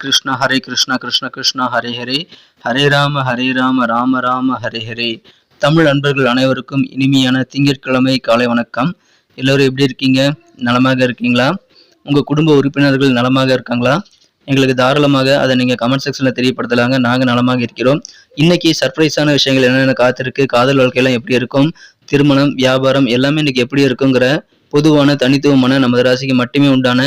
கிருஷ்ணா ஹரே கிருஷ்ணா கிருஷ்ண கிருஷ்ணா ஹரே ஹரே ஹரே ராம ஹரே ராம ராம ராம ஹரே ஹரே தமிழ் அன்பர்கள் அனைவருக்கும் இனிமையான திங்கட்கிழமை காலை வணக்கம். எல்லோரும் எப்படி இருக்கீங்க? நலமாக இருக்கீங்களா? உங்கள் குடும்ப உறுப்பினர்கள் நலமாக இருக்காங்களா? எங்களுக்கு தாராளமாக அதை நீங்கள் கமெண்ட் செக்ஷனில் தெரியப்படுத்தலாங்க. நாங்கள் நலமாக இருக்கிறோம். இன்னைக்கு சர்ப்ரைஸான விஷயங்கள் என்னென்ன காத்திருக்கு? காதல் வாழ்க்கையெல்லாம் எப்படி இருக்கும்? திருமணம் வியாபாரம் எல்லாமே இன்னைக்கு எப்படி இருக்குங்கிற பொதுவான தனித்துவமான நமது ராசிக்கு மட்டுமே உண்டான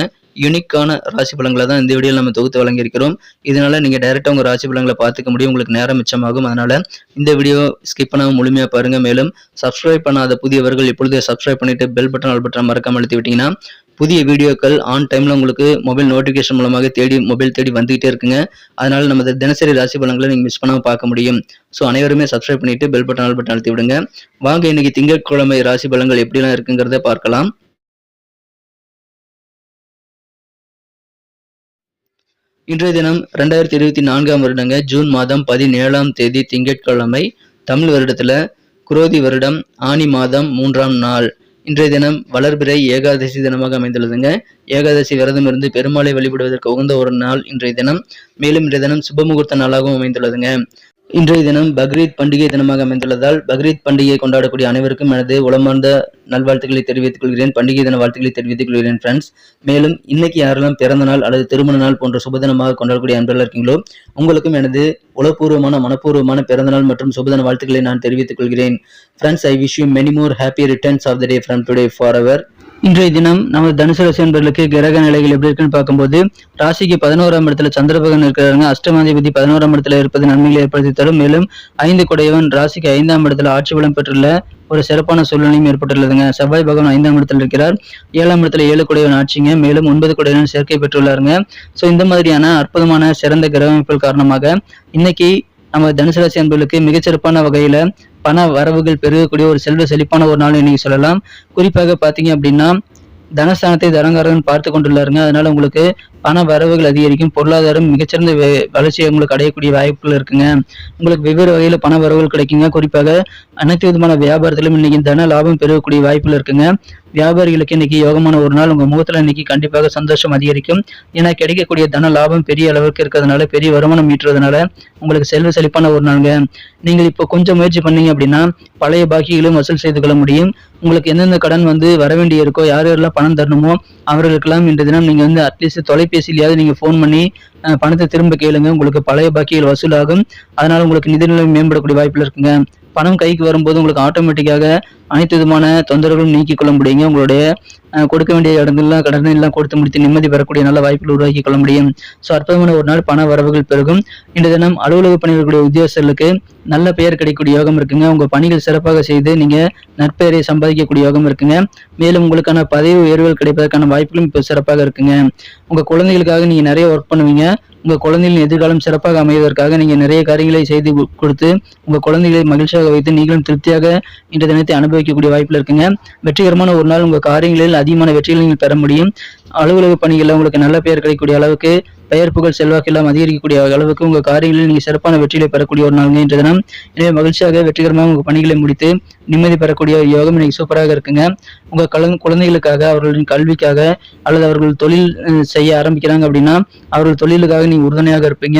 யூனிக்கான ராசி பலன்களை தான் இந்த வீடியோவில் நம்ம தொகுத்து வழங்கியிருக்கிறோம். இதனால நீங்கள் டைரெக்டாக உங்கள் ராசி பலன்களை பார்த்துக்க முடியும். உங்களுக்கு நேரம் மிச்சமாகும். அதனால் இந்த வீடியோ ஸ்கிப் பண்ணாமல் முழுமையாக பாருங்கள் மேலும் சப்ஸ்கிரைப் பண்ணாத புதியவர்கள் இப்பொழுதே சப்ஸ்கிரைப் பண்ணிட்டு பெல் பட்டன் ஆல் பட்டன் மறக்காமல் அழுத்தி விட்டீங்கன்னா புதிய வீடியோக்கள் ஆன் டைமில் உங்களுக்கு மொபைல் நோட்டிஃபிகேஷன் மூலமாக தேடி மொபைல் தேடி வந்துகிட்டே இருக்குங்க. அதனால் நம்ம தினசரி ராசி பலன்களை நீங்கள் மிஸ் பண்ணாமல் பார்க்க முடியும். ஸோ அனைவருமே சப்ஸ்கிரைப் பண்ணிட்டு பெல் பட்டன் ஆல் பட்டன் அழுத்தி விடுங்க. வாங்க இன்னைக்கு திங்கட்கிழமை ராசி பலன்கள் எப்படிலாம் இருக்குங்கிறத பார்க்கலாம். இன்றைய தினம் ரெண்டாயிரத்தி இருபத்தி நான்காம் வருடங்க ஜூன் மாதம் பதினேழாம் தேதி திங்கட்கிழமை தமிழ் வருடத்துல குரோதி வருடம் ஆனி மாதம் மூன்றாம் நாள். இன்றைய தினம் வளர்பிறை ஏகாதசி தினமாக அமைந்துள்ளதுங்க. ஏகாதசி விரதம் இருந்து பெருமாளை வழிபடுவதற்கு உகந்த ஒரு நாள் இன்றைய தினம். மேலும் இன்றைய தினம் சுபமுகூர்த்த நாளாகவும் அமைந்துள்ளதுங்க. இன்றைய தினம் பக்ரீத் பண்டிகை தினமாக அமைந்துள்ளதால் பக்ரீத் பண்டிகையை கொண்டாடக்கூடிய அனைவருக்கும் எனது உளமார்ந்த நல்வாழ்த்துக்களை தெரிவித்துக் கொள்கிறேன். பண்டிகை தின வாழ்த்துக்களை தெரிவித்துக் கொள்கிறேன் ஃப்ரெண்ட்ஸ் மேலும் இன்னைக்கு யாரெல்லாம் பிறந்த நாள் அல்லது திருமண நாள் போன்ற சுபதினமாக கொண்டாடக்கூடிய அன்பர்கள் இருக்கீங்களோ உங்களுக்கும் எனது உளப்பூர்வமான மனப்பூர்வமான பிறந்தநாள் மற்றும் சுபதின வாழ்த்துக்களை நான் தெரிவித்துக் கொள்கிறேன். Friends I wish you many more happy returns of the day from today for our இன்றைய தினம் நமது தனுசு ராசி என்பவர்களுக்கு கிரக நிலைகள் எப்படி இருக்குன்னு பார்க்கும்போது ராசிக்கு பதினோராம் இடத்துல சந்திரபகன் இருக்கிறாங்க அஷ்டமாதிபதி பதினோராம் இடத்துல இருப்பது நன்மைகளை ஏற்படுத்தி தரும். மேலும் ஐந்து குடையவன் ராசிக்கு ஐந்தாம் இடத்துல ஆட்சி பலம் பெற்றுள்ள ஒரு சிறப்பான சூழ்நிலையும் ஏற்பட்டுள்ளதுங்க. செவ்வாய் பகவான் ஐந்தாம் இடத்துல இருக்கிறார். ஏழாம் இடத்துல ஏழு குடையவன் ஆட்சிங்க. மேலும் ஒன்பது குடையவன் சேர்க்கை பெற்றுள்ளாருங்க. ஸோ இந்த மாதிரியான அற்புதமான சிறந்த கிரக அமைப்புகள் காரணமாக இன்னைக்கு நம்ம தனுசு ராசி அன்பர்களுக்கு மிகச்சிறப்பான வகையில பண வரவுகள் பெருகக்கூடிய ஒரு செல்வ செழிப்பான ஒரு நாள் இன்னைக்கு சொல்லலாம். குறிப்பாக பார்த்தீங்க அப்படின்னா தனஸ்தானத்தை தரங்காரன் பார்த்து கொண்டுள்ளாருங்க. அதனால உங்களுக்கு பண வரவுகள் அதிகரிக்கும் பொருளாதாரம் மிகச்சிறந்த வளர்ச்சியை உங்களுக்கு அடையக்கூடிய வாய்ப்புகள் இருக்குங்க. உங்களுக்கு வெவ்வேறு வகையில் பண வரவுகள் கிடைக்குங்க. குறிப்பாக அனைத்து விதமான வியாபாரத்திலும் இன்னைக்கு தன லாபம் பெறக்கூடிய வாய்ப்புகள் இருக்குங்க. வியாபாரிகளுக்கு இன்னைக்கு யோகமான ஒரு நாள். உங்க முகத்துல இன்னைக்கு கண்டிப்பாக சந்தோஷம் அதிகரிக்கும். ஏன்னா கிடைக்கக்கூடிய தன லாபம் பெரிய அளவுக்கு இருக்கிறதுனால பெரிய வருமானம் ஈட்டுறதுனால உங்களுக்கு செல்வ செழிப்பான ஒரு நாளுங்க. நீங்கள் இப்போ கொஞ்சம் முயற்சி பண்ணீங்க அப்படின்னா பழைய பாக்கிகளும் வசூல் செய்து கொள்ள முடியும். உங்களுக்கு எந்தெந்த கடன் வந்து வர வேண்டியிருக்கோ யார் யாரெல்லாம் பணம் தரணுமோ அவர்களுக்கெல்லாம் இன்று தினம் நீங்க வந்து அட்லீஸ்ட் தொலைபேசியிலையாவது நீங்க ஃபோன் பண்ணி பணத்தை திரும்ப கேளுங்க. உங்களுக்கு பழைய பாக்கியில் வசூலாகும். அதனால உங்களுக்கு நிதிநிலை மேம்படக்கூடிய வாய்ப்பில் இருக்குங்க. பணம் கைக்கு வரும்போது உங்களுக்கு ஆட்டோமேட்டிக்காக அனைத்து விதமான தொந்தரவுகளும் நீக்கிக் கொள்ள முடியுங்க. உங்களுடைய கொடுக்க வேண்டிய இடங்கள்லாம் கடன் எல்லாம் கொடுத்து முடித்து நிம்மதி பெறக்கூடிய நல்ல வாய்ப்புகள் உருவாக்கி கொள்ள முடியும். ஸோ அற்புதமான ஒரு நாள் பண வரவுகள் பெருகும். இன்று தினம் அலுவலக பணிகளுடைய உத்தியோகர்களுக்கு நல்ல பெயர் கிடைக்கக்கூடிய யோகம் இருக்குங்க. உங்க பணிகள் சிறப்பாக செய்து நீங்க நற்பெயரை சம்பாதிக்கக்கூடிய யோகம் இருக்குங்க. மேலும் உங்களுக்கான பதவி உயர்வுகள் கிடைப்பதற்கான வாய்ப்புகளும் இப்போ சிறப்பாக இருக்குங்க. உங்க குழந்தைகளுக்காக நீங்க நிறைய ஒர்க் பண்ணுவீங்க. உங்க குழந்தைகளின் எதிர்காலம் சிறப்பாக அமைவதற்காக நீங்க நிறைய காரியங்களை செய்து கொடுத்து உங்க குழந்தைகளை மகிழ்ச்சியாக வைத்து நீங்களும் திருப்தியாக இன்றைய தினத்தை அனுபவிக்கக்கூடிய வாய்ப்புல இருக்குங்க. வெற்றிகரமான ஒரு நாள் உங்க காரியங்களில் அதிகமான வெற்றிகளை நீங்கள் பெற முடியும். அலுவலக பணிகளில் உங்களுக்கு நல்ல பெயர் கிடைக்கக்கூடிய அளவுக்கு பெயர் புகழ் செல்வாக்கு எல்லாம் அதிகரிக்கக்கூடிய அளவுக்கு உங்க காரியங்களில் நீங்க சிறப்பான வெற்றிகளை பெறக்கூடிய ஒரு நாள் இன்று தினம். எனவே மகிழ்ச்சியாக வெற்றிகரமாக உங்க பணிகளை முடித்து நிம்மதி பெறக்கூடிய யோகம் இன்னைக்கு சூப்பராக இருக்குங்க. உங்க குழந்தைகளுக்காக அவர்களின் கல்விக்காக அல்லது அவர்கள் தொழில் செய்ய ஆரம்பிக்கிறாங்க அப்படின்னா அவர்கள் தொழிலுக்காக நீங்க உறுதுணையாக இருப்பீங்க.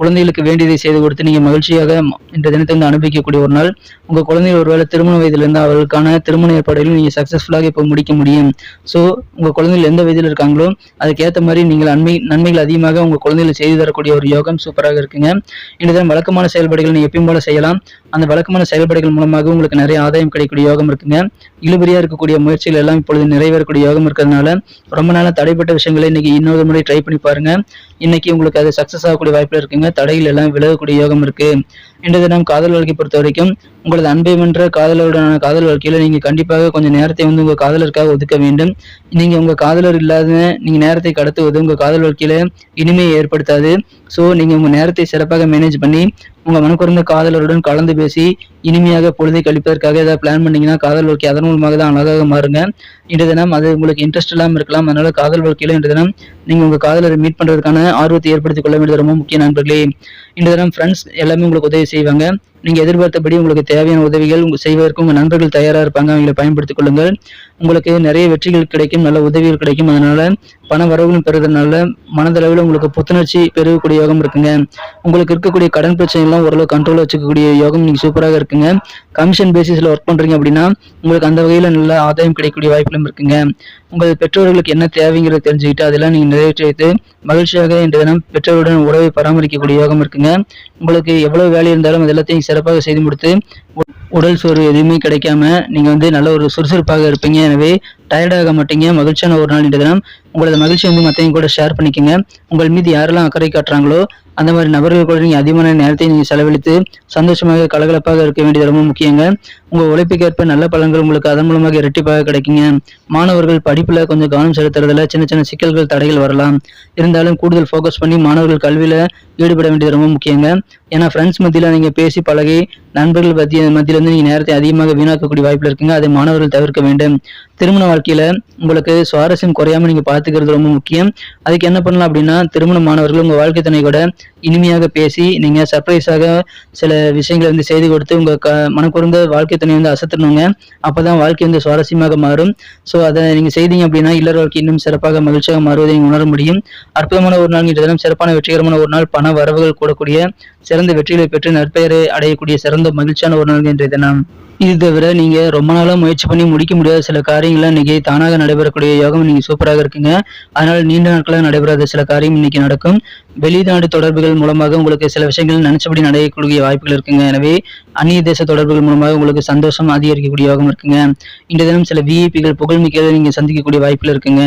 குழந்தைகளுக்கு வேண்டியதை செய்து கொடுத்து நீங்க மகிழ்ச்சியாக இந்த தினத்தை வந்து அனுபவிக்கக்கூடிய ஒரு நாள். உங்க குழந்தைகள் ஒருவேளை திருமண வயதிலிருந்து அவர்களுக்கான திருமண ஏற்பாடுகளை நீங்க சக்சஸ்ஃபுல்லாக இப்போ முடிக்க முடியும். ஸோ உங்க குழந்தைகள் எந்த வயதில் இருக்காங்களோ அதுக்கேற்ற மாதிரி நீங்கள் நன்மை நன்மைகள் அதிகமாக உங்க குழந்தைகளை செய்து தரக்கூடிய ஒரு யோகம் சூப்பராக இருக்குங்க. இந்த தினம் வழக்கமான செயல்பாடுகள் நீங்கள் எப்பயும் போல செய்யலாம். அந்த வழக்கமான செயல்பாடுகள் மூலமாக உங்களுக்கு நிறைய ஆதாயம் கிடைக்கக்கூடிய யோகம் இருக்குங்க. இழுபறியாக இருக்கக்கூடிய முயற்சிகள் எல்லாம் இப்பொழுது நிறைவேறக்கூடிய யோகம் இருக்கிறதுனால ரொம்ப நாளாக தடைப்பட்ட விஷயங்களை இன்னைக்கு இன்னொரு முறை ட்ரை பண்ணி பாருங்க. இன்னைக்கு உங்களுக்கு அது சக்சஸ் ஆகக்கூடிய வாய்ப்புல இருக்குங்க. தடைகள் எல்லாம் விலகக்கூடிய யோகம் இருக்கு. இன்றைய தினம் காதல் வாழ்க்கை பொறுத்த வரைக்கும் உங்களது அன்பை வென்ற காதலருடனான காதல் வாழ்க்கையில் நீங்க கண்டிப்பாக கொஞ்சம் நேரத்தை வந்து உங்கள் காதலருக்காக ஒதுக்க வேண்டும். நீங்க உங்க காதலர் இல்லாத நீங்க நேரத்தை கடத்துவது உங்க காதல் வாழ்க்கையில இனிமையை ஏற்படுத்தாது. ஸோ நீங்கள் உங்கள் நேரத்தை சிறப்பாக மேனேஜ் பண்ணி உங்கள் மனக்குறந்த காதலருடன் கலந்து பேசி இனிமையாக பொழுதை கழிப்பதற்காக ஏதாவது பிளான் பண்ணீங்கன்னா காதல் வாழ்க்கை அதன் மூலமாக தான் அழகாக மாறுங்க. இன்று தினம் அது உங்களுக்கு இன்ட்ரெஸ்ட் இல்லாமல் இருக்கலாம். அதனால காதல் வாழ்க்கையில இன்று தினம் நீங்க உங்க காதலரை மீட் பண்றதுக்கான ஆர்வத்தை ஏற்படுத்திக் கொள்ள வேண்டியது ரொம்ப முக்கிய நண்பர்களே. இன்று தினம் ஃப்ரெண்ட்ஸ் எல்லாமே உங்களுக்கு உதவி செய்வாங்க. நீங்க எதிர்பார்த்தபடி உங்களுக்கு தேவையான உதவிகள் உங்க செய்வதற்கு உங்க நண்பர்கள் தயாரா இருப்பாங்க. அவங்களை பயன்படுத்திக் கொள்ளுங்கள். உங்களுக்கு நிறைய வெற்றிகள் கிடைக்கும். நல்ல உதவிகள் கிடைக்கும். அதனால பண வரவுகளும் பெறுறதுனால மனதளவில் உங்களுக்கு புத்துணர்ச்சி பெருகக்கூடிய யோகம் இருக்குங்க. உங்களுக்கு இருக்கக்கூடிய கடன் பிரச்சனை எல்லாம் ஓரளவு கண்ட்ரோல் வச்சுக்கக்கூடிய யோகம் நீங்க சூப்பராக இருக்குங்க. கமிஷன் பேசிஸ்ல ஒர்க் பண்றீங்க அப்படின்னா உங்களுக்கு அந்த வகையில் நல்ல ஆதாயம் கிடைக்கக்கூடிய வாய்ப்புகளும் இருக்குங்க. உங்கள் பெற்றோர்களுக்கு என்ன தேவைங்கிறத தெரிஞ்சுக்கிட்டு அதெல்லாம் நீங்கள் நிறைவேற்றி வைத்து மகிழ்ச்சியாக இன்றைய தினம் பெற்றோருடன் உறவை பராமரிக்கக்கூடிய யோகம் இருக்குங்க. உங்களுக்கு எவ்வளவு வேலை இருந்தாலும் அது எல்லாத்தையும் சிறப்பாக செய்து முடித்து உடல் சோர்வு எதுவுமே கிடைக்காம நீங்கள் வந்து நல்ல ஒரு சுறுசுறுப்பாக இருப்பீங்க. எனவே டயர்டாக மாட்டீங்க மகிழ்ச்சியான ஒரு நாள் இன்று தினம். உங்களது மகிழ்ச்சி வந்து மற்றையும் கூட ஷேர் பண்ணிக்கங்க. உங்கள் மீது யாரெல்லாம் அக்கறை காட்டுறாங்களோ அந்த மாதிரி நபர்கள் கூட நீங்கள் அதிகமான நேரத்தை நீங்கள் செலவழித்து சந்தோஷமாக கலகலப்பாக இருக்க வேண்டியது ரொம்ப முக்கியங்க. உங்கள் உழைப்புக்கேற்ப நல்ல பலன்கள் உங்களுக்கு அதன் மூலமாக இரட்டிப்பாக கிடைக்குங்க. மாணவர்கள் படிப்புல கொஞ்சம் கவனம் செலுத்துறதுல சின்ன சின்ன சிக்கல்கள் தடைகள் வரலாம். இருந்தாலும் கூடுதல் ஃபோக்கஸ் பண்ணி மாணவர்கள் கல்வியில் ஈடுபட வேண்டியது ரொம்ப முக்கியங்க. ஏன்னா ஃப்ரெண்ட்ஸ் மத்தியில நீங்கள் பேசி பழகி நண்பர்கள் மத்திய மத்தியில இருந்து நீங்கள் நேரத்தை அதிகமாக வீணாக்கக்கூடிய வாய்ப்பில் இருக்குங்க. அதை மாணவர்கள் தவிர்க்க வேண்டும். திருமண வாழ்க்கையில உங்களுக்கு சுவாரஸ்யம் குறையாம நீங்க பாத்துக்கிறது ரொம்ப முக்கியம். அதுக்கு என்ன பண்ணலாம் அப்படின்னா திருமணமானவர்கள் உங்க வாழ்க்கை துணை கூட இனிமையாக பேசி நீங்க சர்ப்ரைஸாக சில விஷயங்களை வந்து செய்து கொடுத்து உங்க க மனக்குறந்த வாழ்க்கை துணை வந்து அசத்தணுங்க. அப்பதான் வாழ்க்கை வந்து சுவாரஸ்யமாக மாறும். ஸோ அதை நீங்க செய்தீங்க அப்படின்னா இல்லற வாழ்க்கை இன்னும் சிறப்பாக மகிழ்ச்சியாக மாறுவதை நீங்க உணர முடியும். அற்புதமான ஒரு நாள் தினம் சிறப்பான வெற்றிகரமான ஒரு நாள் பண வரவுகள் கூடக்கூடிய சிறந்த வெற்றிகளை பெற்று நற்பெயரை அடையக்கூடிய சிறந்த மகிழ்ச்சியான ஒரு நாள் இன்றைய தினம். இது தவிர நீங்க ரொம்ப நாளாக முயற்சி பண்ணி முடிக்க முடியாத சில காரியங்கள்லாம் இன்னைக்கு தானாக நடைபெறக்கூடிய யோகம் நீங்க சூப்பராக இருக்குங்க. அதனால நீண்ட நாட்களாக நடைபெறாத சில காரியம் இன்னைக்கு நடக்கும். வெளிநாடு தொடர்புகள் மூலமாக உங்களுக்கு சில விஷயங்கள் நினைச்சபடி நடக்கக்கூடிய வாய்ப்புகள் இருக்குங்க. எனவே அந்நிய தேச தொடர்புகள் மூலமாக உங்களுக்கு சந்தோஷம் அதிகரிக்கக்கூடிய யோகம் இருக்குங்க. இந்த தினம் சில விஐபிகள் புகழ்மிக்கதை நீங்க சந்திக்கக்கூடிய வாய்ப்புகள் இருக்குங்க.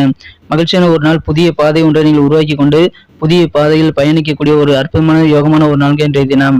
மகிழ்ச்சியான ஒரு நாள் புதிய பாதை ஒன்றை நீங்கள் உருவாக்கி கொண்டு புதிய பாதையில் பயணிக்கக்கூடிய ஒரு அற்புதமான யோகமான ஒரு நாள் இன்றைய தினம்.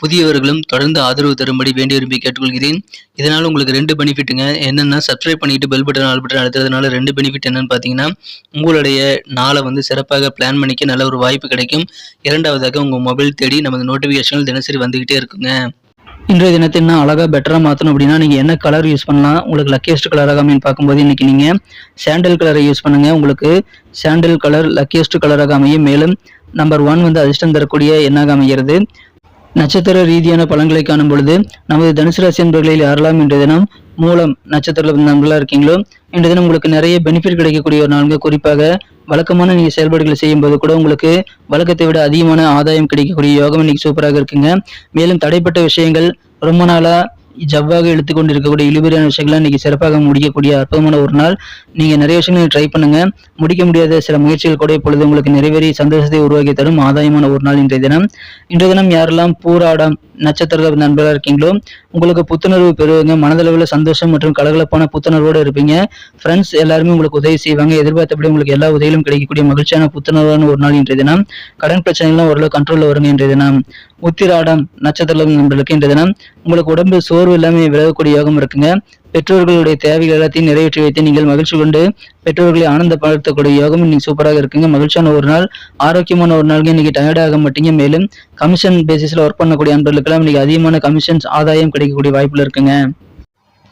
புதியவர்களும் தொடர்ந்து ஆதரவு தரும்படி வேண்டி விரும்பி கேட்டுக்கொள்கிறேன். இதனால் உங்களுக்கு ரெண்டு பெனிஃபிட்டுங்க என்னென்னா சப்ஸ்கிரைப் பண்ணிட்டு பெல் பட்டன் ஆல் பட்டன் அழுத்துறதுனால ரெண்டு பெனிஃபிட் என்னன்னு பார்த்தீங்கன்னா உங்களுடைய நாளை வந்து சிறப்பாக பிளான் பண்ணிக்க நல்ல ஒரு வாய்ப்பு கிடைக்கும். இரண்டாவதாக உங்கள் மொபைல் தேடி நமது நோட்டிஃபிகேஷன்கள் தினசரி வந்துக்கிட்டே இருக்குங்க. இன்றைய தினத்தை இன்னும் அழகாக பெட்டராக மாற்றணும் அப்படின்னா நீங்கள் என்ன கலர் யூஸ் பண்ணலாம்? உங்களுக்கு லக்கியஸ்ட் கலராக அமைன்னு பார்க்கும்போது இன்றைக்கி நீங்கள் சாண்டல் கலரை யூஸ் பண்ணுங்கள் உங்களுக்கு சாண்டல் கலர் லக்கியஸ்ட் கலராக அமையும் மேலும் நம்பர் ஒன் வந்து அதிர்ஷ்டம் தரக்கூடிய எண்ணாக அமைகிறது. நட்சத்திர ரீதியான பலன்களை காணும் பொழுது நமது தனுசு ராசி என்பர்களில் யாரெல்லாம் இன்றைய தினம் மூலம் நட்சத்திர நண்பர்களாக இருக்கீங்களோ இன்றைய தினம் உங்களுக்கு நிறைய பெனிஃபிட் கிடைக்கக்கூடிய ஒரு நாளுங்க குறிப்பாக வழக்கமான நீங்கள் செயல்பாடுகளை செய்யும் போது கூட உங்களுக்கு வழக்கத்தை விட அதிகமான ஆதாயம் கிடைக்கக்கூடிய யோகம் இன்னைக்கு சூப்பராக இருக்குங்க. மேலும் தடைப்பட்ட விஷயங்கள் ரொம்ப நாளாக ஜவ்வாக இழுத்துக்கொண்டு இருக்கக்கூடிய இழுபறியான விஷயங்களை இன்னைக்கு சிறப்பாக முடிக்கக்கூடிய அற்புதமான ஒரு நாள். நீங்க நிறைய விஷயங்களை ட்ரை பண்ணுங்க. முடிக்க முடியாத சில முயற்சிகள் கூட இப்பொழுது உங்களுக்கு நிறைவேறி சந்தோஷத்தை உருவாக்கி தரும் ஆதாயமான ஒரு நாள் இன்றைய தினம். இன்றைய தினம் யாரெல்லாம் பூராடம் நட்சத்திர நண்பர்களாக இருக்கீங்களோ உங்களுக்கு புத்துணர்வு பெறுவீங்க மனதளவில் சந்தோஷம் மற்றும் கலகலப்பான புத்துணர்வோடு இருப்பீங்க. ஃப்ரெண்ட்ஸ் எல்லாருமே உங்களுக்கு உதவி செய்வாங்க. எதிர்பார்த்தபடி உங்களுக்கு எல்லா உதவியிலும் கிடைக்கக்கூடிய மகிழ்ச்சியான புத்துணர்வான ஒரு நாள் இன்றைய தினம். கடன் பிரச்சனைகள்லாம் ஓரளவு கண்ட்ரோலில் வருங்க இன்றைய தினம். உத்திராடம் நட்சத்திரம் நண்பர்களுக்கு இன்றைய தினம். உங்களுக்கு உடம்பு சோர்வு இல்லாமல் விலகக்கூடிய யோகம் இருக்குங்க. பெற்றோர்களுடைய தேவைகள் எல்லாத்தையும் நிறைவேற்றி வைத்து நீங்கள் மகிழ்ச்சி கொண்டு பெற்றோர்களை ஆனந்தப்படுத்தக்கூடிய யோகம் இன்னைக்கு சூப்பராக இருக்குங்க. மகிழ்ச்சியான ஒரு நாள் ஆரோக்கியமான ஒரு நாளுக்கு இன்னைக்கு டயர்டாக மாட்டீங்க. மேலும் கமிஷன் பேசிஸ்ல ஒர்க் பண்ணக்கூடிய அன்பர்களுக்கெல்லாம் இன்னைக்கு அதிகமான கமிஷன்ஸ் ஆதாயம் கிடைக்கக்கூடிய வாய்ப்புல இருக்குங்க.